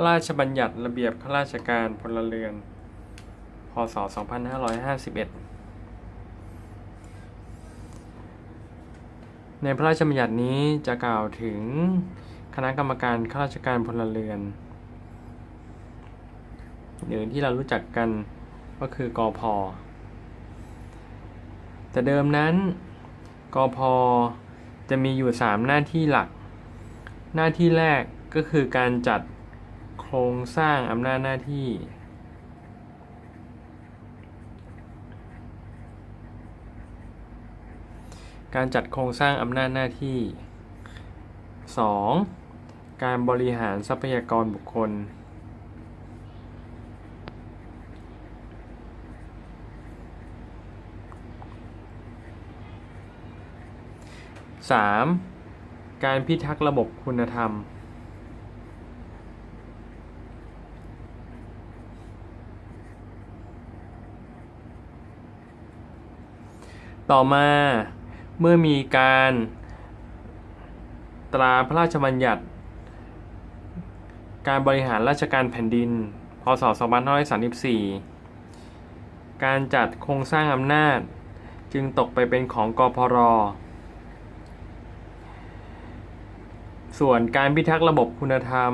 ระราชบัญญัติระเบียบข้าราชการพลเรือน พศ 2551 ในพระราชบัญญัตินี้จะกล่าวถึงคณะกรรมการข้าราชการพลเรือน หรือที่เรารู้จักกันก็คือกอพอแต่เดิมนั้นกอพอจะมีอยู่ 3 หน้าที่หลัก หน้าที่แรกก็คือการจัด ครงสร้างอำนาจหน้าที่ การจัดโครงสร้างอำนาจหน้าที่ 2. การบริหารทรัพยากรบุคคล 3. การพิทักษ์ระบบคุณธรรม ต่อมาเมื่อมีการตราพระราชบัญญัติ การบริหารราชการแผ่นดิน พศ 2534 การจัดโครงสร้างอำนาจจึงตกไปเป็นของกพร ส่วนการพิทักษ์ระบบคุณธรรม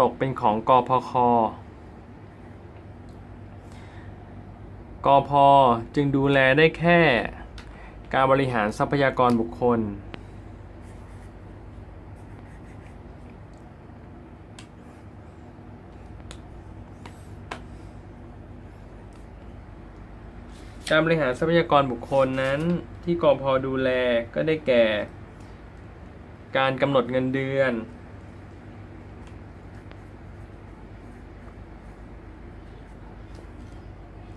ตกเป็นของกพค กพจึงดูแลได้แค่ การบริหารทรัพยากรบุคคล การบริหารทรัพยากรบุคคลนั้นที่กพดูแลก็ได้แก่ การกำหนดเงินเดือน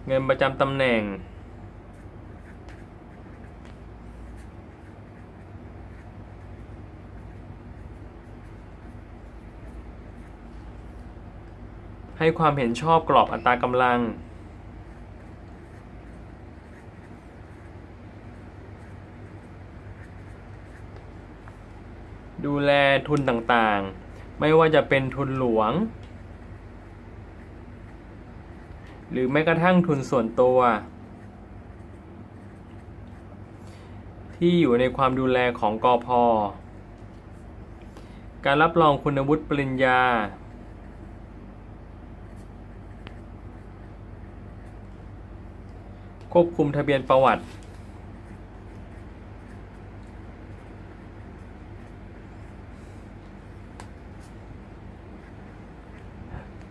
เงินประจำตำแหน่ง ให้ความเห็นชอบกรอบอัตรากำลัง ดูแลทุนต่างๆ ไม่ว่าจะเป็นทุนหลวง หรือแม้กระทั่งทุนส่วนตัว ที่อยู่ในความดูแลของกอพอการรับรองคุณวุฒิปริญญา ควบคุมทะเบียนประวัติ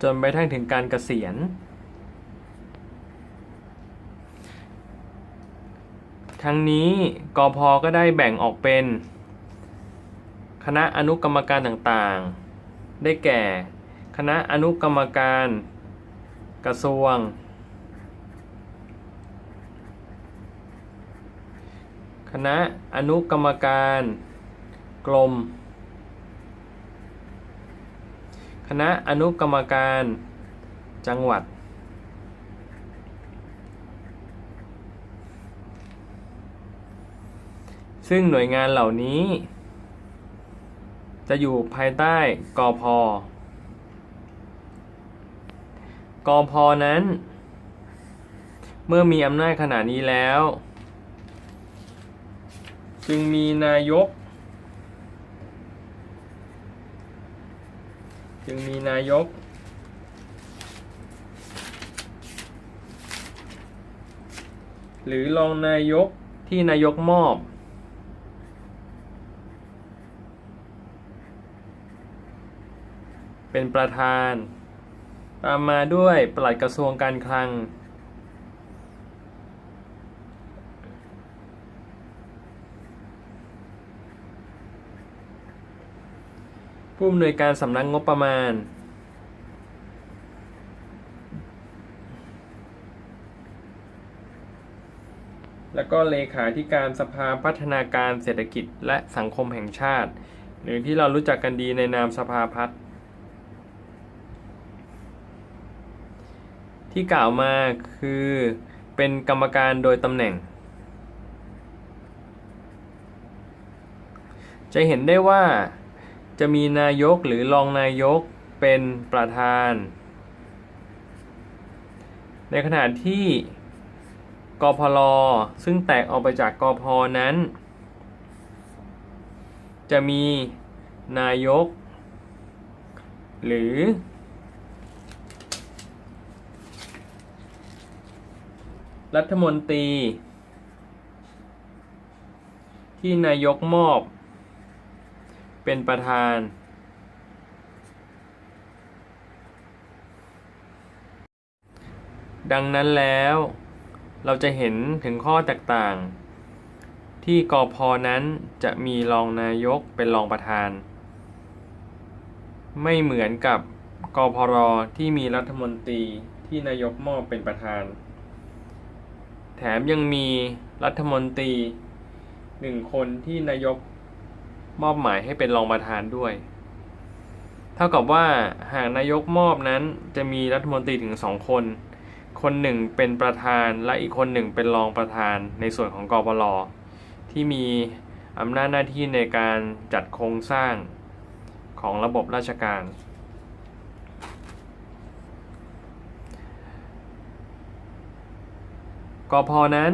จนไปทั้งถึงการเกษียณ ทั้งนี้กอพอก็ได้แบ่งออกเป็น คณะอนุกรรมการต่างๆ ได้แก่ คณะอนุกรรมการ กระทรวง คณะอนุกรรมการ กรม คณะอนุกรรมการ จังหวัด ซึ่งหน่วยงานเหล่านี้ จะอยู่ภายใต้กอพกอพอนั้น เมื่อมีอำนาจขนาดนี้แล้ว จึงมีนายก จึงมีนายก หรือรองนายกที่นายกมอบ เป็นประธาน ตามมาด้วยปลัดกระทรวงการคลัง ผู้อำนวยการสำนักงบประมาณแล้วก็เลขาธิการสภาพัฒนาการเศรษฐกิจและสังคมแห่งชาติ หรือที่เรารู้จักกันดีในนามสภาพัฒน์ ที่กล่าวมาคือเป็นกรรมการโดยตำแหน่ง จะเห็นได้ว่าจะมีนายกหรือรองนายกเป็นประธาน ในขณะที่กพลซึ่งแตกออกไปจากกพนั้น จะมีนายก หรือ รัฐมนตรี ที่นายกมอบ เป็นประธาน ดังนั้นแล้วเราจะเห็นถึงข้อแตกต่าง ที่กพนั้นจะมีรองนายกเป็นรองประธาน ไม่เหมือนกับกพรที่มีรัฐมนตรีที่นายกมอบเป็นประธาน มยังมีรัฐมนตรีหนึ่งคนที่นายกมอบหมายให้เป็นรองประธานด้วย เท่ากับว่าหากนายกมอบนั้นจะมีรัฐมนตรีถึงสองคน คนหนึ่งเป็นประธานและอีกคนหนึ่งเป็นรองประธานในส่วนของกปรที่มีอำนาจหน้าที่ในการจัดโครงสร้างของระบบราชการ กพนั้น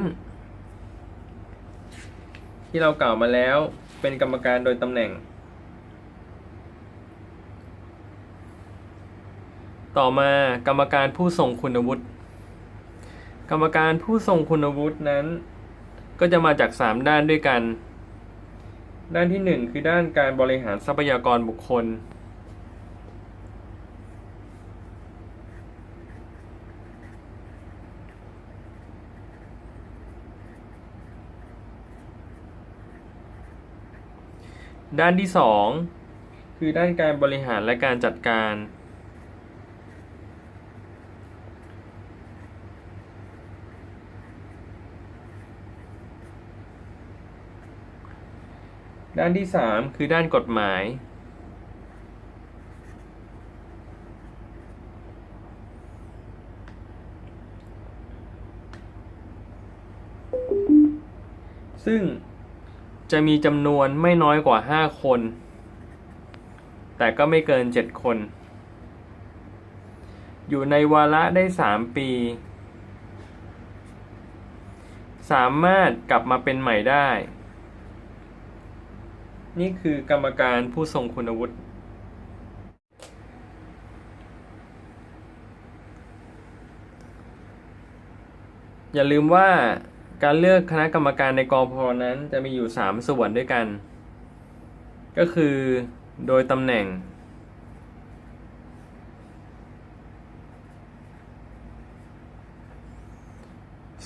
ที่เรากล่าวมาแล้วเป็นกรรมการโดยตำแหน่ง ต่อมากรรมการผู้ทรงคุณวุฒิกรรมการผู้ทรงคุณวุฒินั้น ก็จะมาจาก 3 ด้านด้วยกัน ด้านที่ 1 คือด้านการบริหารทรัพยากรบุคคล ด้านที่ 2 คือด้านการบริหารและการจัดการ ด้านที่ 3 คือด้านกฎหมาย ซึ่ง จะมีจำนวนไม่น้อยกว่า 5 คน แต่ก็ไม่เกิน 7 คน อยู่ในวาระได้ 3 ปี สามารถกลับมาเป็นใหม่ได้ นี่คือกรรมการผู้ทรงคุณวุฒิอย่าลืมว่า การเลือกคณะกรรมการในกอพนั้นจะมีอยู่ 3 ส่วนด้วยกัน ก็คือโดยตำแหน่ง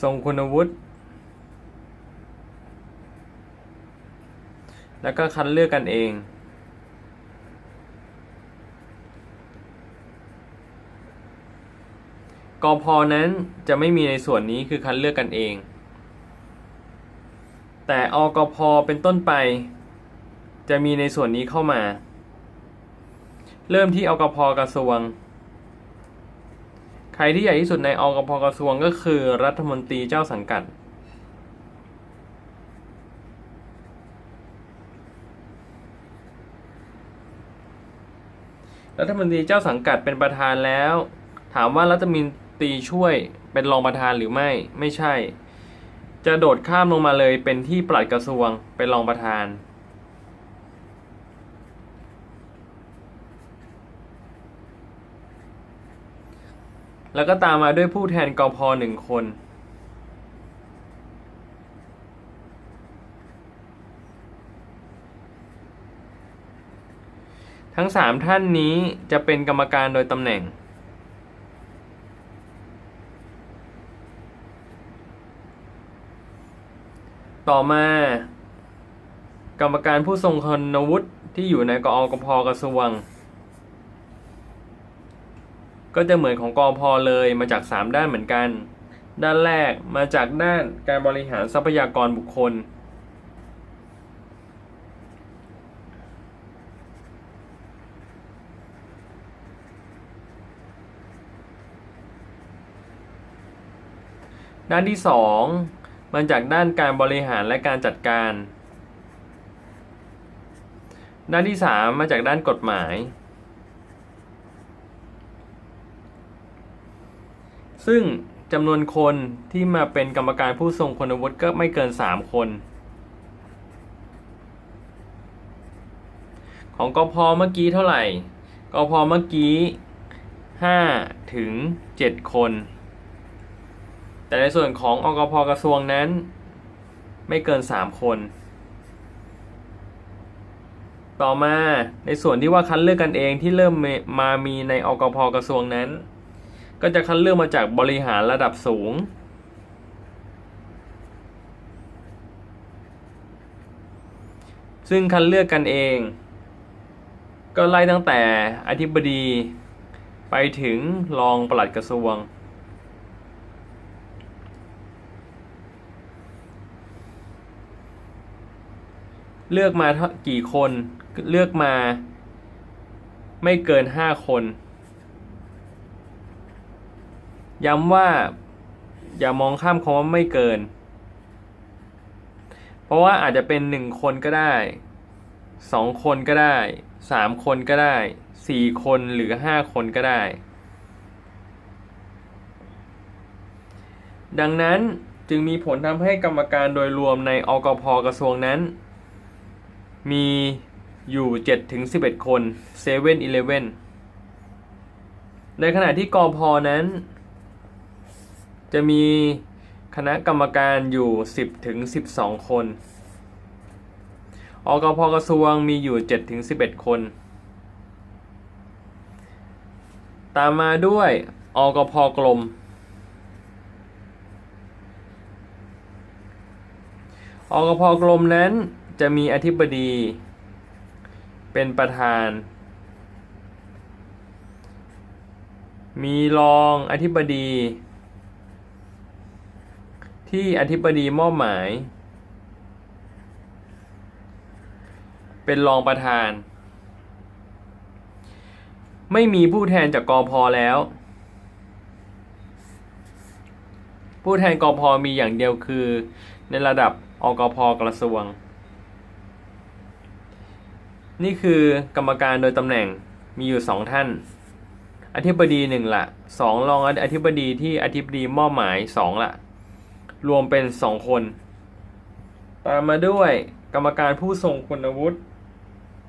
ทรงคุณวุฒิแล้วก็คัดเลือกกันเอง กอพอนั้นจะไม่มีในส่วนนี้คือคัดเลือกกันเอง แต่อกพเป็นต้นไป จะมีในส่วนนี้เข้ามา เริ่มที่อกพกระทรวง ใครที่ใหญ่ที่สุดในอกพกระทรวงก็คือรัฐมนตรีเจ้าสังกัด รัฐมนตรีเจ้าสังกัดเป็นประธานแล้ว ถามว่ารัฐมนตรีช่วยเป็นรองประธานหรือไม่ไม่ใช่ จะโดดข้ามลงมาเลยเป็นที่ปลัดกระทรวงเป็นรองประธาน แล้วก็ตามมาด้วยผู้แทนกพหนึ่งคน ทั้งสามท่านนี้จะเป็นกรรมการโดยตำแหน่ง ต่อมากรรมการผู้ทรงคุณวุฒิที่อยู่ในกอกพกระทรวง ก็จะเหมือนของกอพเลยมาจาก 3 ด้านเหมือนกัน ด้านแรกมาจากด้านการบริหารทรัพยากรบุคคล ด้านที่ 2 มาจากด้านการบริหารและการจัดการ ด้านที่ 3 มาจากด้านกฎหมาย ซึ่งจำนวนคนที่มาเป็นกรรมการผู้ทรงคุณวุฒิก็ไม่เกิน 3 คน ของกอพเมื่อกี้เท่าไหร่กอพเมื่อกี้ 5 ถึง 7 คน แต่ในส่วนของอกพกระทรวงนั้น ไม่เกิน 3 คน ต่อมาในส่วนที่ว่าคัดเลือกกันเองที่เริ่มมามีในอกพกระทรวงนั้น ก็จะคัดเลือกมาจากบริหารระดับสูง ซึ่งคัดเลือกกันเอง ก็ไล่ตั้งแต่อธิบดี ไปถึงรองปลัดกระทรวง เลือกมากี่คน เลือกมา ไม่เกินห้าคน ย้ำว่าอย่ามองข้ามคำว่าไม่เกิน เพราะว่าอาจจะเป็นหนึ่งคนก็ได้สองคนก็ได้สามคนก็ได้สี่คนหรือห้าคนก็ได้ ดังนั้นจึงมีผลทำให้กรรมการโดยรวมในอกพกระทรวงนั้น มีอยู่ 7 ถึง 11 คน7 e เ e ่ e อในขณะที่กอพอนั้น จะมีคณะกรรมการอยู่ 10 ถึง 12 คนอกพกระทรวงมีอยู่ 7 ถึง 11 คน ตามมาด้วยอกพกลมอกพกลมนั้น จะมีอธิบดี เป็นประธาน มีรองอธิบดี ที่อธิบดีมอบหมาย เป็นรองประธาน ไม่มีผู้แทนจากกอพอแล้ว ผู้แทนกอพอมีอย่างเดียวคือในระดับอกพกระทรวง นี่คือกรรมการโดยตำแหน่งมีอยู่สองท่าน อธิบดีหนึ่งละสองรองอธิบดีที่อธิบดีมอบหมายสองละรวมเป็นสองคน ตามมาด้วยกรรมการผู้ทรงคุณวุฒิ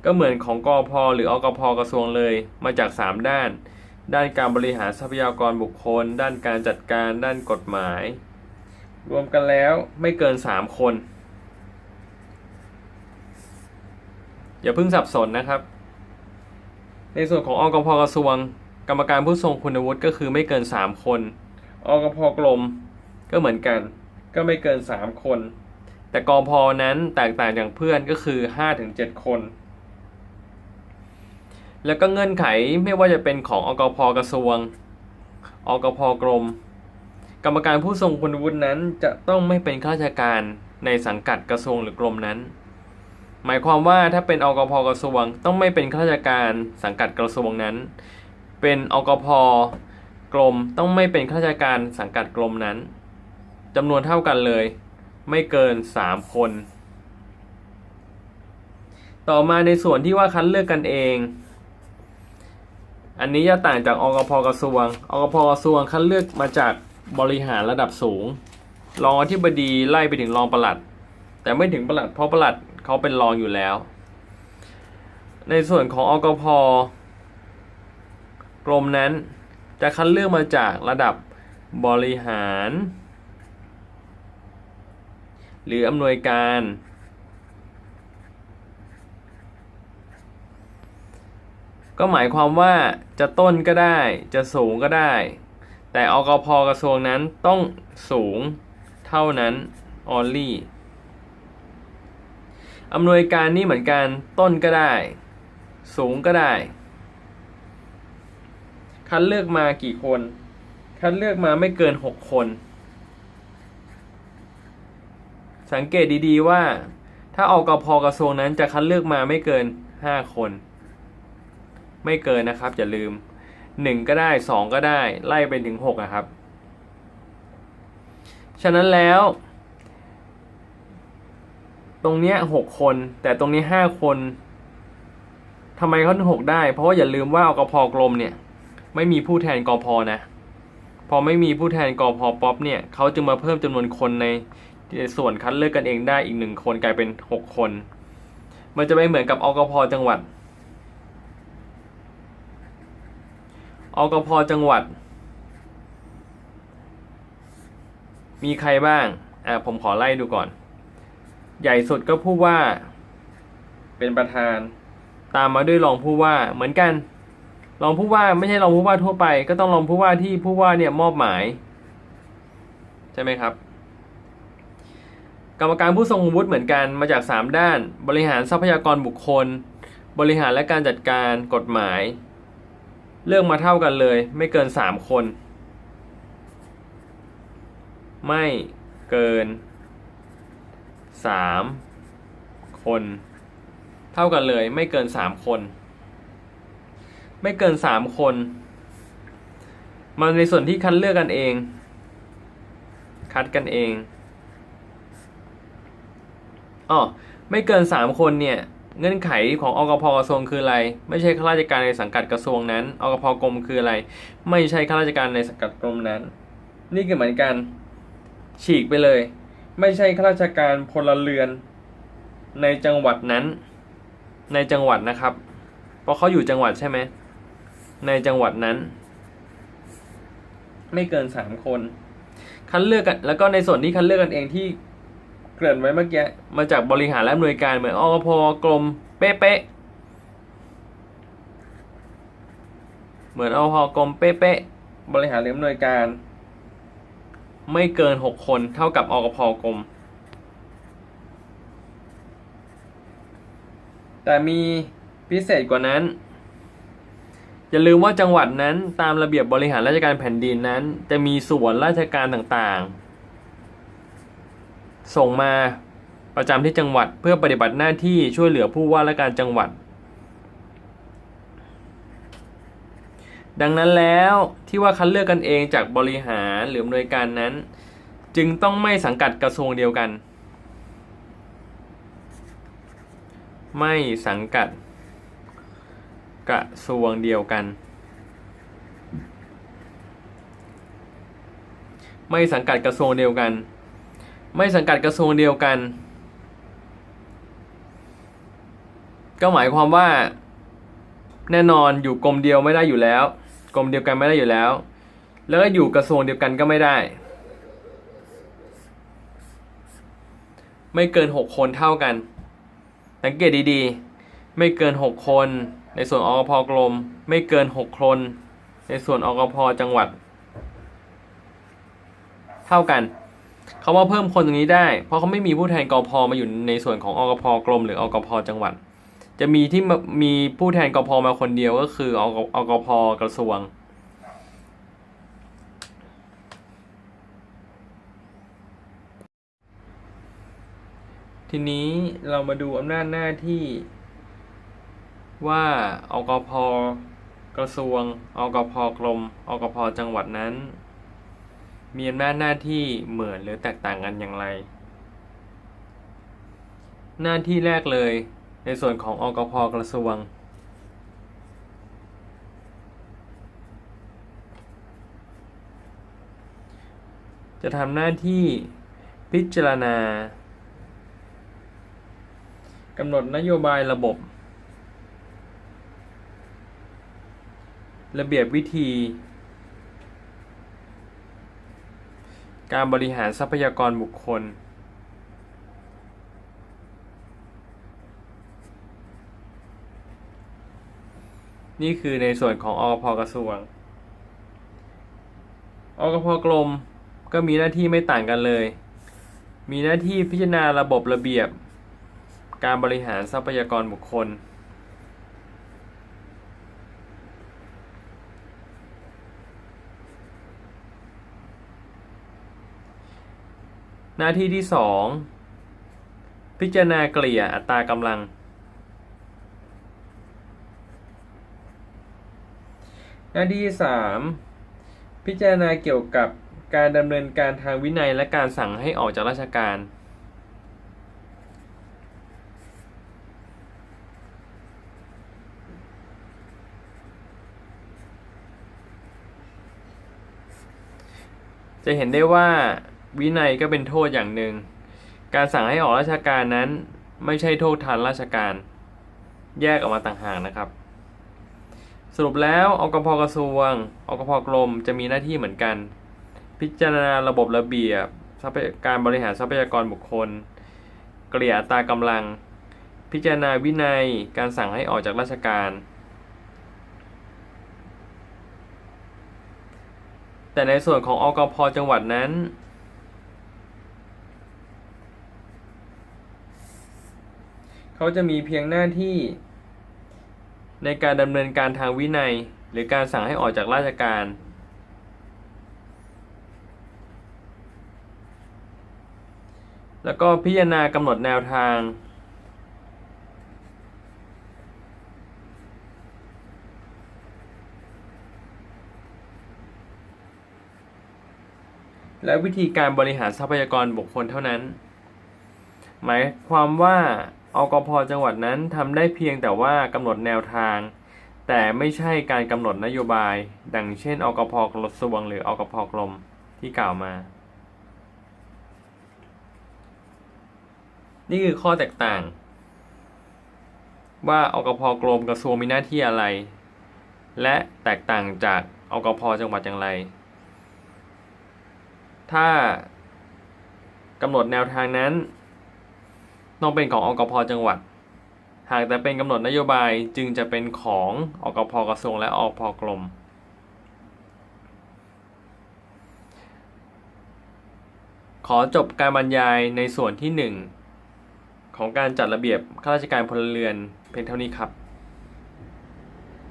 ก็เหมือนของกอพหรืออกพกระทรวงเลยมาจาก 3 ด้าน ด้านการบริหารทรัพยากรบุคคล ด้านการจัดการ ด้านกฎหมาย รวมกันแล้วไม่เกิน 3 คน อย่าเพิ่งสับสนนะครับ ในส่วนของอกพกระทรวง กรรมการผู้ทรงคุณวุฒิก็คือไม่เกิน 3 คนอกพกลมก็เหมือนกัน ก็ไม่เกิน 3 คน แต่กอพอนั้นแตกต่างจากเพื่อนก็คือ 5-7 คน แล้วก็เงื่อนไขไม่ว่าจะเป็นของอกพกระทรวงอกพกรม กรรมการผู้ทรงคุณวุฒินั้นจะต้องไม่เป็นข้าราชการในสังกัดกระทรวงหรือกรมนั้น หมายความว่าถ้าเป็นอกพกระทรวงต้องไม่เป็นข้าราชการสังกัดกระทรวงนั้น เป็นอกพกรมต้องไม่เป็นข้าราชการสังกัดกรมนั้นจำนวนเท่ากันเลย ไม่เกิน 3 คน ต่อมาในส่วนที่ว่าคัดเลือกกันเอง อันนี้จะต่างจากอกพกระทรวงอกพกระทรวงคัดเลือกมาจากบริหารระดับสูงรองอธิบดีไล่ไปถึงรองปลัด แต่ไม่ถึงปลัดเพราะปลัด เขาเป็นรองอยู่แล้ว ในส่วนของอกพกรมนั้นจะคัดเลือกมาจากระดับบริหาร หรืออำนวยการ ก็หมายความว่าจะต้นก็ได้จะสูงก็ได้ แต่อกพกระทรวงนั้นต้องสูงเท่านั้น only อำนวยการนี่เหมือนกันต้นก็ได้ สูงก็ได้ คัดเลือกมากี่คน คัดเลือกมาไม่เกิน 6 คน สังเกตดีๆว่า ถ้าออกพกระทรวงนั้นจะคัดเลือกมาไม่เกิน 5 คน ไม่เกินนะครับ อย่าลืมหนึ่งก็ได้สองก็ได้ ไล่ไปถึงหกนะครับ ฉะนั้นแล้ว ตรงเนี้ยหกคน แต่ตรงนี้ห้าคนทำไมเขาถึงหกได้ เพราะว่าอย่าลืมว่าอกพกลมเนี่ย ไม่มีผู้แทนกพนะ พอไม่มีผู้แทนกอพอป๊อปเนี่ยเขาจึงมาเพิ่มจำนวนคนในส่วนคัดเลือกกันเองได้อีกหนึ่งคนกลายเป็นหกคน มันจะไม่เหมือนกับอกพจังหวัดอกพจังหวัด มีใครบ้าง อะผมขอไล่ดูก่อน ใหญ่สุดก็ผู้ว่า เป็นประธาน ตามมาด้วยรองผู้ว่าเหมือนกัน รองผู้ว่าไม่ใช่รองผู้ว่าทั่วไป ก็ต้องรองผู้ว่าที่ผู้ว่าเนี่ยมอบหมาย ใช่ไหมครับ กรรมการผู้ทรงวุฒิเหมือนกันมาจาก 3 ด้าน บริหารทรัพยากรบุคคล บริหารและการจัดการกฎหมาย เลือกมาเท่ากันเลย ไม่เกิน 3 คน ไม่เกิน 3คน เท่ากันเลย ไม่เกิน3คน ไม่เกิน3คน มันในส่วนที่คัดเลือกกันเอง คัดกันเองอ๋อไม่เกิน3คนเนี่ยเงื่อนไขของอกพกระทรวงคืออะไร ไม่ใช่ข้าราชการในสังกัดกระทรวงนั้นอกพกรมคืออะไร ไม่ใช่ข้าราชการในสังกัดกรมนั้น นี่ก็เหมือนกัน ฉีกไปเลย ไม่ใช่ข้าราชการพลเรือนในจังหวัดนั้น ในจังหวัดนะครับ เพราะเขาอยู่จังหวัดใช่ไหม ในจังหวัดนั้น ไม่เกินสามคน คัดเลือกกัน แล้วก็ในส่วนที่คัดเลือกกันเองที่เกริ่นไว้เมื่อกี้มาจากบริหารและอำนวยการเหมือนอกพกรมเป๊ะๆเหมือนอพกรมเป๊ะๆบริหารและอำนวยการ ไม่เกินหกคนเท่ากับอกพกรมแต่มีพิเศษกว่านั้น อย่าลืมว่าจังหวัดนั้นตามระเบียบบริหารราชการแผ่นดินนั้น จะมีส่วนราชการต่างๆ ส่งมาประจำที่จังหวัดเพื่อปฏิบัติหน้าที่ช่วยเหลือผู้ว่าราชการจังหวัด ดังนั้นแล้วที่ว่าคัดเลือกกันเองจากบริหารหรืออำนวยการนั้น จึงต้องไม่สังกัดกระทรวงเดียวกัน ไม่สังกัด กระทรวงเดียวกัน ไม่สังกัดกระทรวงเดียวกัน ไม่สังกัดกระทรวงเดียวกัน ก็หมายความว่าแน่นอนอยู่กรมเดียวไม่ได้อยู่แล้ว กรมเดียวกันไม่ได้อยู่แล้ว แล้วก็อยู่กระทรวงเดียวกันก็ไม่ได้ ไม่เกินหกคนเท่ากัน สังเกตดีๆ ไม่เกิน 6 คน ในส่วนอกพกรม ไม่เกิน 6 คน ในส่วนอกพจังหวัด เท่ากันเขาว่าเพิ่มคนตรงนี้ได้ เพราะเขาไม่มีผู้แทนกพมาอยู่ในส่วนของอกพกรม หรืออกพจังหวัด จะมีที่มีผู้แทนกพมาคนเดียวก็คืออกอกพกระทรวง ทีนี้เรามาดูอำนาจหน้าที่ว่าอกพกระทรวงอกพกรมอกพจังหวัดนั้น มีอำนาจหน้าที่เหมือนหรือแตกต่างกันอย่างไร หน้าที่แรกเลย ในส่วนของอกพกระทรวงจะทำหน้าที่พิจารณากำหนดนโยบายระบบ ระเบียบวิธี การบริหารทรัพยากรบุคคล นี่คือในส่วนของอกพกระทรวงอกพกรมก็มีหน้าที่ไม่ต่างกันเลย มีหน้าที่พิจารณาระบบระเบียบ การบริหารทรัพยากรบุคคล หน้าที่ที่สองพิจารณาเกลี่ยอัตรากำลัง หน้าที่ที่สามพิจารณาเกี่ยวกับการดำเนินการทางวินัยและการสั่งให้ออกจากราชการ จะเห็นได้ว่าวินัยก็เป็นโทษอย่างหนึ่ง การสั่งให้ออกราชการนั้นไม่ใช่โทษทางราชการ แยกออกมาต่างหากนะครับ สรุปแล้วอกพกระทรวงอกพกรมจะมีหน้าที่เหมือนกัน พิจารณาระบบระเบียบทรัพยการบริหารทรัพยากรบุคคล เกลี่ยตากำลัง พิจารณาวินัยการสั่งให้ออกจากราชการ แต่ในส่วนของอกพจังหวัดนั้นเขาจะมีเพียงหน้าที่ ในการดำเนินการทางวินัย หรือการสั่งให้ออกจากราชการ แล้วก็พิจารณากำหนดแนวทาง และวิธีการบริหารทรัพยากรบุคคลเท่านั้น หมายความว่า อกพจังหวัดนั้นทำได้เพียงแต่ว่ากำหนดแนวทาง แต่ไม่ใช่การกำหนดนโยบาย ดังเช่นอกพกระทรวงหรืออกพกรมที่กล่าวมา นี่คือข้อแตกต่าง ว่าอกพกรมกระทรวงมีหน้าที่อะไร และแตกต่างจากอกพจังหวัดอย่างไร ถ้ากำหนดแนวทางนั้น ต้องเป็นของอกพจังหวัด หากแต่เป็นกำหนดนโยบายจึงจะเป็นของอกพกระทรวงและอกพกรมขอจบการบรรยายในส่วนที่ 1 ของการจัดระเบียบข้าราชการพลเรือนเพียงเท่านี้ครับ